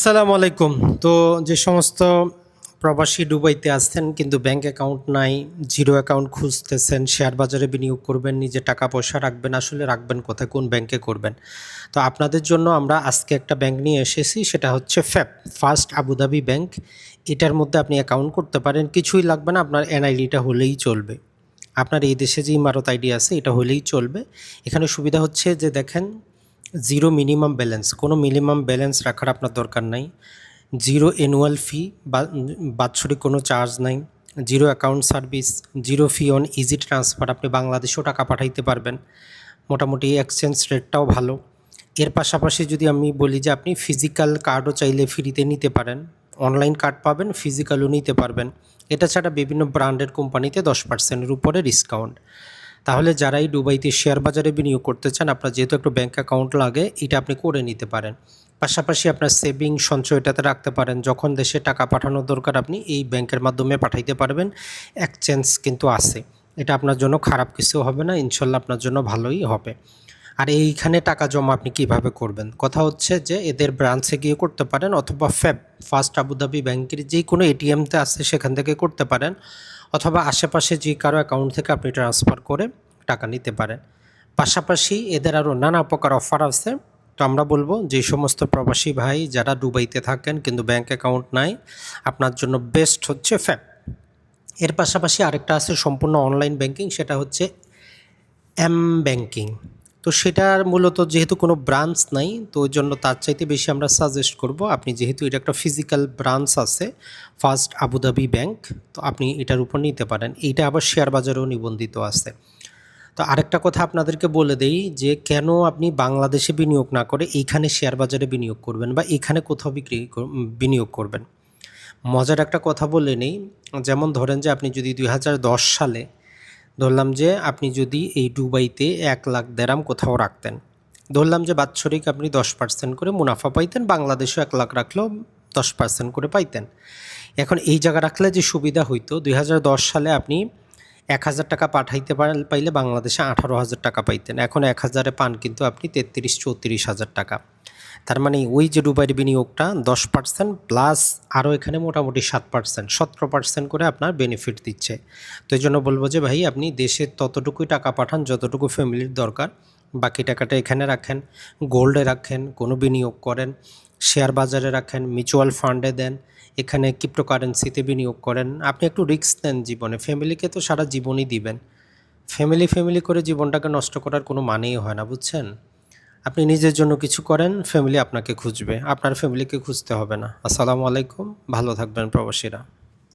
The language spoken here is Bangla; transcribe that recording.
আসসালামু আলাইকুম। তো যে সমস্ত প্রবাসী দুবাইতে আসছেন, কিন্তু ব্যাংক অ্যাকাউন্ট নাই, জিরো অ্যাকাউন্ট খুঁজতেছেন, শেয়ার বাজারে বিনিয়োগ করবেন, নিজে টাকা পয়সা রাখবেন, আসলে রাখবেন কোথায়, কোন ব্যাংকে করবেন? তো আপনাদের জন্য আমরা আজকে একটা ব্যাংক নিয়ে এসেছি, সেটা হচ্ছে ফ্যাপ ফার্স্ট আবুধাবি ব্যাংক। এটার মধ্যে আপনি অ্যাকাউন্ট করতে পারেন, কিছুই লাগবে না, আপনার এনআইডিটা হলেই চলবে। আপনার এই দেশে যে ইমারত আইডি আছে, এটা হলেই চলবে। এখানে সুবিধা হচ্ছে যে দেখেন জিরো মিনিমাম ব্যালেন্স কোনো মিনিমাম ব্যালেন্স রাখার আপনার দরকার নাই। জিরো অ্যানুয়াল ফি বা বাৎসরিক কোনো চার্জ নাই। Zero account service zero fee on easy transfer আপনি বাংলাদেশেও টাকা পাঠাইতে পারবেন। মোটামুটি এক্সচেঞ্জ রেটটাও ভালো। এর পাশাপাশি যদি আমি বলি যে আপনি ফিজিক্যাল কার্ডও চাইলে ফ্রিতে নিতে পারেন। অনলাইন কার্ড পাবেন ফিজিক্যালও নিতে পারবেন। এটা ছাড়া বিভিন্ন ব্র্যান্ডের কোম্পানিতে দশ পার্সেন্টের উপরে ডিসকাউন্ট তাহলে যারাই দুবাইতে শেয়ার বাজারে বিনিয়োগ করতে চান, আপনার যেহেতু একটু ব্যাঙ্ক অ্যাকাউন্ট লাগে, এটা আপনি করে নিতে পারেন। পাশাপাশি আপনার সেভিং সঞ্চয়টাতে রাখতে পারেন। যখন দেশে টাকা পাঠানোর দরকার, আপনি এই ব্যাংকের মাধ্যমে পাঠাইতে পারবেন। এক্সচেঞ্জ কিন্তু আছে। এটা আপনার জন্য খারাপ কিছু হবে না, ইনশাল্লাহ আপনার জন্য ভালোই হবে। আর এইখানে টাকা জমা আপনি কীভাবে করবেন? কথা হচ্ছে যে এদের ব্রাঞ্চে গিয়ে করতে পারেন অথবা ফ্যাব ফার্স্ট আবুধাবি ব্যাংকের যে কোনো এটিএমতে আছে সেখান থেকে করতে পারেন অথবা আশেপাশে যে কারও অ্যাকাউন্ট থেকে আপনি ট্রান্সফার করে টাকা নিতে পারেন। পাশাপাশি এদের আরও নানা প্রকার অফার আছে। তো আমরা বলব যে সমস্ত প্রবাসী ভাই যারা দুবাইতে থাকেন কিন্তু ব্যাংক অ্যাকাউন্ট নাই, আপনার জন্য বেস্ট হচ্ছে ফ্যাব এর পাশাপাশি আরেকটা আছে সম্পূর্ণ অনলাইন ব্যাংকিং সেটা হচ্ছে এম ব্যাংকিং তো সেটার মূলত যেহেতু কোনো ব্রাঞ্চ নাই, তো ওই জন্য তার চাইতে বেশি আমরা সাজেস্ট করব, আপনি যেহেতু এটা একটা ফিজিক্যাল ব্রাঞ্চ আছে ফার্স্ট আবুধাবি ব্যাংক তো আপনি এটার উপর নিতে পারেন। এইটা আবার শেয়ার বাজারেও নিবন্ধিত আছে। তো আরেকটা কথা আপনাদেরকে বলে দেই যে, কেন আপনি বাংলাদেশে বিনিয়োগ না করে এইখানে শেয়ার বাজারে বিনিয়োগ করবেন বা এখানে কোথাও বিক্রি কর- বিনিয়োগ করবেন? মজার একটা কথা বলে নেই, যেমন ধরেন যে আপনি যদি দুই হাজার দশ সালে ধরলাম যে আপনি যদি এই দুবাইতে এক লাখ দেরাম কোথাও রাখতেন। ধরলাম যে বাৎসরিক আপনি দশ পার্সেন্ট করে মুনাফা পাইতেন, বাংলাদেশেও এক লাখ রাখলেও দশ পার্সেন্ট করে পাইতেন। এখন এই জায়গা রাখলে যে সুবিধা হইতো, দুই হাজার দশ সালে আপনি এক হাজার টাকা পাঠাইতে পাইলে বাংলাদেশে আঠারো হাজার টাকা পাইতেন। এখন এক হাজারে পান কিন্তু আপনি তেত্রিশ চৌত্রিশ হাজার টাকা। তার মানে ওই যে ডুবাইয়ের বিনিয়োগটা দশ পার্সেন্ট প্লাস আরও এখানে মোটামুটি সাত পার্সেন্ট সতেরো পার্সেন্ট করে আপনার বেনিফিট দিচ্ছে। তো এই জন্য বলব যে ভাই, আপনি দেশে ততটুকুই টাকা পাঠান, যতটুকু ফ্যামিলির দরকার, বাকি টাকাটা এখানে রাখেন গোল্ডে রাখেন, কোনো বিনিয়োগ করেন শেয়ার বাজারে রাখেন মিউচুয়াল ফান্ডে দেন, এখানে ক্রিপ্টোকারেন্সিতে বিনিয়োগ করেন। আপনি একটু রিস্ক নেন জীবনে ফ্যামিলিকে তো সারা জীবনই দিবেন। ফ্যামিলি ফ্যামিলি করে জীবনটাকে নষ্ট করার কোনো মানেই হয় না, বুঝছেন? আপনি নিজের জন্য কিছু করেন ফ্যামিলি আপনাকে খুঁজবে। আপনার ফ্যামিলিকে খুঁজতে হবে না। আসসালামু আলাইকুম, ভালো থাকবেন প্রবাসীরা।